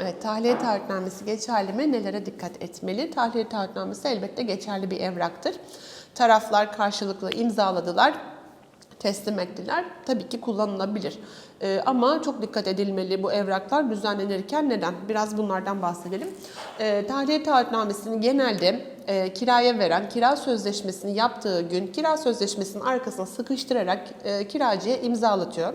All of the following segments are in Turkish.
Evet, tahliye taahhütnamesi geçerli mi? Nelere dikkat etmeli? Tahliye taahhütnamesi elbette geçerli bir evraktır. Taraflar karşılıklı imzaladılar, teslim ettiler. Tabii ki kullanılabilir. Ee, ama çok dikkat edilmeli bu evraklar düzenlenirken. Neden? Biraz bunlardan bahsedelim. Ee, tahliye taahhütnamesini genelde e, kiraya veren, kira sözleşmesini yaptığı gün kira sözleşmesinin arkasına sıkıştırarak e, kiracıya imzalatıyor.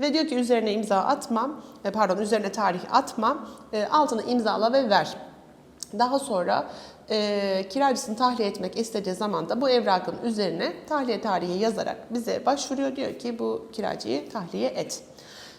Ve diyor ki üzerine imza atma, e, pardon üzerine tarih atma, e, altına imzala ve ver. Daha sonra e, kiracısını tahliye etmek istediği zaman da bu evrakın üzerine tahliye tarihi yazarak bize başvuruyor. Diyor ki bu kiracıyı tahliye et.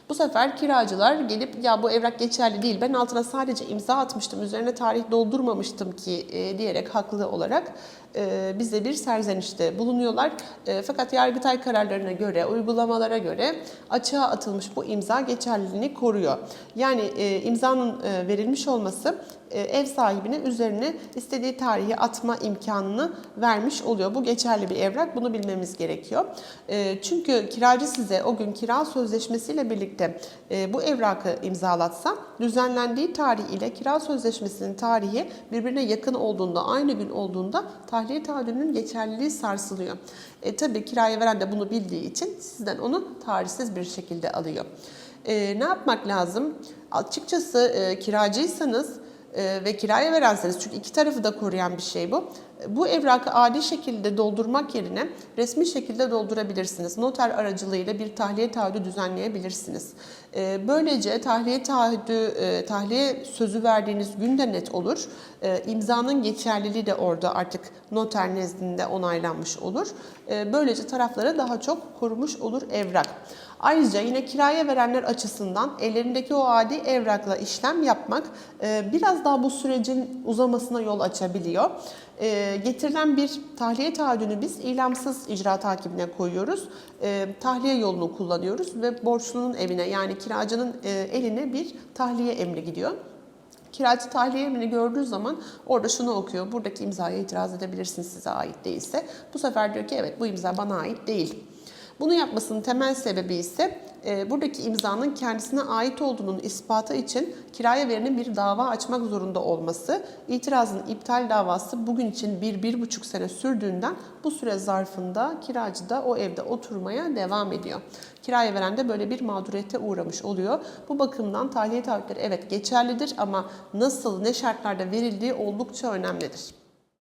Bu sefer kiracılar gelip ya bu evrak geçerli değil ben altına sadece imza atmıştım üzerine tarih doldurmamıştım ki e, diyerek haklı olarak e, bize bir serzenişte bulunuyorlar. E, fakat Yargıtay kararlarına göre, uygulamalara göre açığa atılmış bu imza geçerliliğini koruyor. Yani e, imzanın e, verilmiş olması ev sahibine üzerine istediği tarihi atma imkanını vermiş oluyor. Bu geçerli bir evrak. Bunu bilmemiz gerekiyor. E, Çünkü kiracı size o gün kira sözleşmesiyle birlikte e, bu evrakı imzalatsa düzenlendiği tarih ile kira sözleşmesinin tarihi birbirine yakın olduğunda, aynı gün olduğunda tahliye taahhüdünün geçerliliği sarsılıyor. E, tabii kiraya veren de bunu bildiği için sizden onu tarihsiz bir şekilde alıyor. E, ne yapmak lazım? Açıkçası e, kiracıysanız e, ve kiraya verenseniz çünkü iki tarafı da koruyan bir şey bu. Bu evrakı adi şekilde doldurmak yerine resmi şekilde doldurabilirsiniz. Noter aracılığıyla bir tahliye taahhüdü düzenleyebilirsiniz. E, Böylece tahliye taahhüdü, e, tahliye sözü verdiğiniz günde net olur. E, İmzanın geçerliliği de orada artık noter nezdinde onaylanmış olur. E, Böylece taraflara daha çok korumuş olur evrak. Ayrıca yine kiraya verenler açısından ellerindeki o adi evrakla işlem yapmak e, biraz daha bu sürecin uzamasına yol açabiliyor. E, Getirilen bir tahliye taahhüdünü biz ilamsız icra takibine koyuyoruz. E, Tahliye yolunu kullanıyoruz ve borçlunun evine yani kiracının e, eline bir tahliye emri gidiyor. Kiracı tahliye emrini gördüğü zaman orada şunu okuyor. Buradaki imzaya itiraz edebilirsiniz size ait değilse. Bu sefer diyor ki evet bu imza bana ait değil. Bunu yapmasının temel sebebi ise e, buradaki imzanın kendisine ait olduğunun ispatı için kiraya verenin bir dava açmak zorunda olması. İtirazın iptal davası bugün için bir, bir buçuk sene sürdüğünden bu süre zarfında kiracı da o evde oturmaya devam ediyor. Kiraya veren de böyle bir mağduriyete uğramış oluyor. Bu bakımdan tahliye taahhütleri evet geçerlidir ama nasıl, ne şartlarda verildiği oldukça önemlidir.